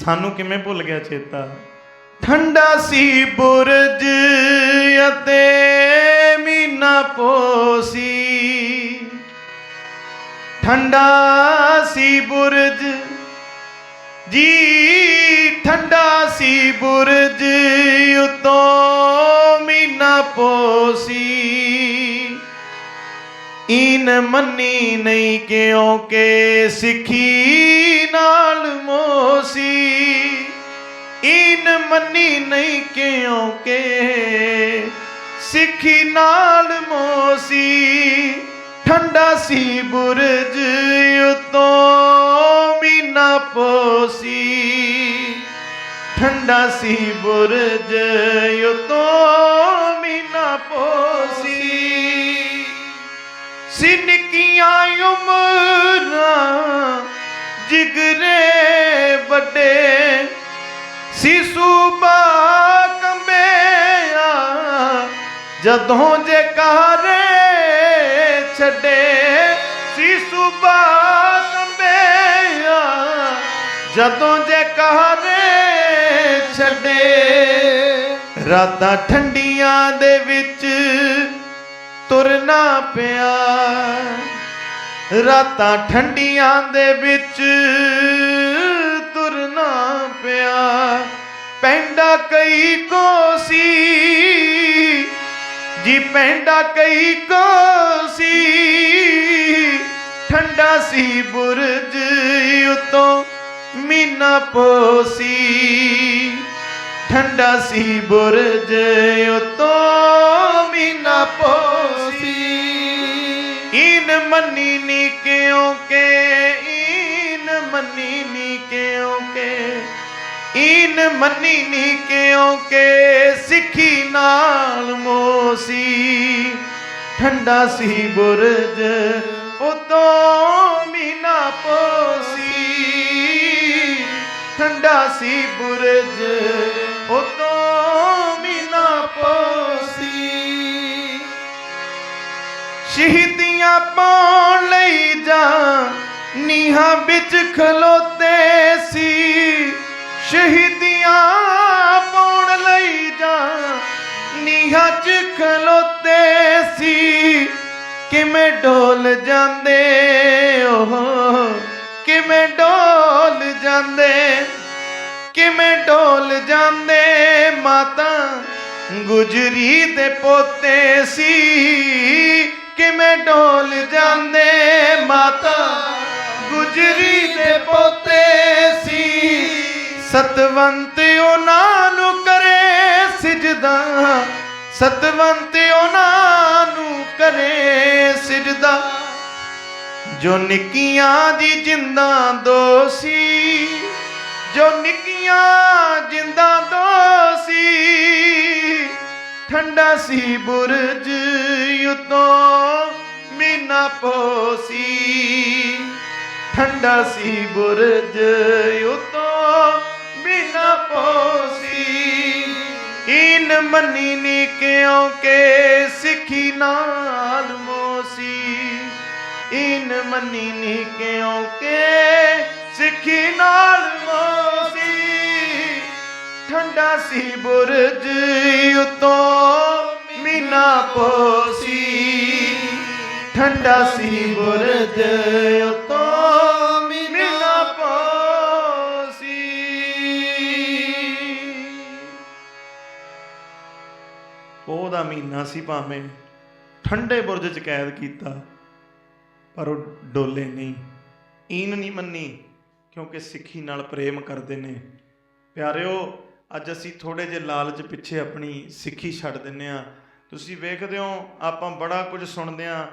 ਸਾਨੂੰ ਕਿਵੇਂ ਭੁੱਲ ਗਿਆ ਚੇਤਾ? ਠੰਡਾ ਸੀ ਬੁਰਜ ਅਤੇ ਮੀਨਾ ਪੋਸੀ। ਠੰਡਾ ਸੀ ਬੁਰਜ। ਜੀ, ਠੰਡਾ ਸੀ ਬੁਰਜ, ਉਤੋਂ ਮੀਨਾ ਪੋਸੀ। ਇਨ ਮੰਨੀ ਨਹੀਂ ਕਿਉਂਕਿ ਸਿੱਖੀ ਨਾਲ ਮੋਸੀ? ਈਨ ਮੰਨੀ ਨਹੀਂ ਕਿਉਂਕਿ ਸਿੱਖੀ ਨਾਲ ਮੋਸੀ? ਠੰਡਾ ਸੀ ਬੁਰਜ ਉਤੋਂ ਮੀਨਾ ਪੋਸੀ। ਠੰਡਾ ਸੀ ਬੁਰਜ ਉਤੋਂ ਸੀ ਉਮਰਾਂ ਜਿਗਰੇ ਵੱਡੇ। ਸੀ ਸੂਬਾ ਕੰਬਿਆ ਜਦੋਂ ਜੇ ਕਹਰੇ ਛੱਡੇ। ਸੀ ਸੂਬਾ ਕੰਬਿਆ ਜਦੋਂ ਜੇ ਕਹਰੇ ਛੱਡੇ। ਰਾਤਾਂ ਠੰਡੀਆਂ ਦੇ ਵਿੱਚ ਤੁਰਨਾ ਪਿਆ। ਰਾਤਾਂ ਠੰਡੀਆਂ ਦੇ ਵਿੱਚ ਤੁਰਨਾ ਪਿਆ। ਪੈਂਡਾ ਕਈ ਕੋਸੀ ਜੀ ਪੈਂਡਾ ਕਈ ਕੋਸੀ ਠੰਡਾ ਸੀ ਬੁਰਜ ਉਤੋਂ ਮੀਨਾ ਪੋਸੀ। ਠੰਡਾ ਸੀ ਬੁਰਜ ਉਤੋਂ ਮੀਨਾ ਪੋਸੀ ਇਨ ਮੰਨੀ ਨੀ ਕਿਉਂਕਿ ਇਨ ਮੰਨੀ ਨੀ ਕਿਉਂਕਿ ਇਨ ਮੰਨੀ ਨੀ ਕਿਉਂਕਿ ਸਿੱਖੀ ਨਾਲ ਮੋਸੀ ਠੰਡਾ ਸੀ ਬੁਰਜ ਉਤੋਂ ਮੀਨਾ ਪੋਸੀ ਠੰਡਾ ਸੀ ਬੁਰਜ ਉਤੋਂ ਮੀਨਾ ਪੋਸੀ ਸ਼ਹੀਦੀਆਂ ਪਾਉਣ ਲਈ ਜਾ ਨੀਹਾਂ ਵਿੱਚ ਖਲੋਤੇ ਸੀ। ਸ਼ਹੀਦੀਆਂ ਪਾਉਣ ਲਈ ਜਾ ਨੀਹਾਂ 'ਚ ਖਲੋਤੇ ਸੀ। ਕਿਵੇਂ ਡੋਲ ਜਾਂਦੇ ਉਹ ਕਿਵੇਂ ਡੋਲ ਜਾਂਦੇ? ਕਿਵੇਂ ਡੋਲ ਜਾਂਦੇ ਮਾਤਾ ਗੁਜਰੀ ਦੇ ਪੋਤੇ ਸੀ? ਕਿਵੇਂ ਡੋਲ ਜਾਂਦੇ ਮਾਤਾ ਗੁਜਰੀ ਦੇ ਪੋਤੇ ਸੀ। ਸਤਵੰਤ ਉਹਨਾਂ ਨੂੰ ਕਰੇ ਸਿਜਦਾ। ਸਤਵੰਤ ਉਹਨਾਂ ਨੂੰ ਕਰੇ ਸਿਜਦਾ। ਜੋ ਨਿੱਕੀਆਂ ਦੀ ਜਿੰਦਾਂ ਦੋਸੀ ਜੋ ਨਿੱਕੀਆਂ ਜਿੰਦਾਂ ਦੋਸੀ ਠੰਡਾ ਸੀ ਬੁਰਜ ਉਤੋਂ ਮੀਨਾ ਪੋਸੀ। ਠੰਡਾ ਸੀ ਬੁਰਜ ਉਤੋਂ ਮੀਨਾ ਪੋਸੀ। ਇਨ ਮੰਨੀ ਨੀ ਕਿਉਂਕਿ ਸਿੱਖੀ ਨਾਲ ਮੋਸੀ। ਇਨ ਮੰਨੀ ਨੀ ਕਿਉਂਕਿ ਸਿੱਖੀ ਨਾਲ ਮੋਸੀ। ਠੰਡਾ ਸੀ ਬੁਰਜ ਉਤੋਂ ਮੀਨਾ ਪੋਸੀ। ਠੰਡਾ ਸੀ ਬੁਰਜ ਉਤੋਂ ਮੀਨਾ ਪੋਸੀ। ਪੋਹ ਮਹੀਨਾ ਸੀ ਭਾਵੇਂ ਠੰਡੇ ਬੁਰਜ ਚ ਕੈਦ ਕੀਤਾ, ਪਰ ਉਹ ਡੋਲੇ ਨਹੀਂ, ਈਨ ਨਹੀਂ ਮੰਨੀ, ਕਿਉਂਕਿ ਸਿੱਖੀ ਨਾਲ ਪ੍ਰੇਮ ਕਰਦੇ ਨੇ। ਪਿਆਰਿਓ, ਅੱਜ ਅਸੀਂ ਥੋੜੇ ਜਿਹੇ ਲਾਲਚ ਪਿੱਛੇ ਆਪਣੀ ਸਿੱਖੀ ਛੱਡ ਦਿੰਨੇ ਆ ਤੁਸੀਂ ਵੇਖਦੇ ਹੋ, ਆਪਾਂ ਬੜਾ ਕੁਝ ਸੁਣਦੇ ਆ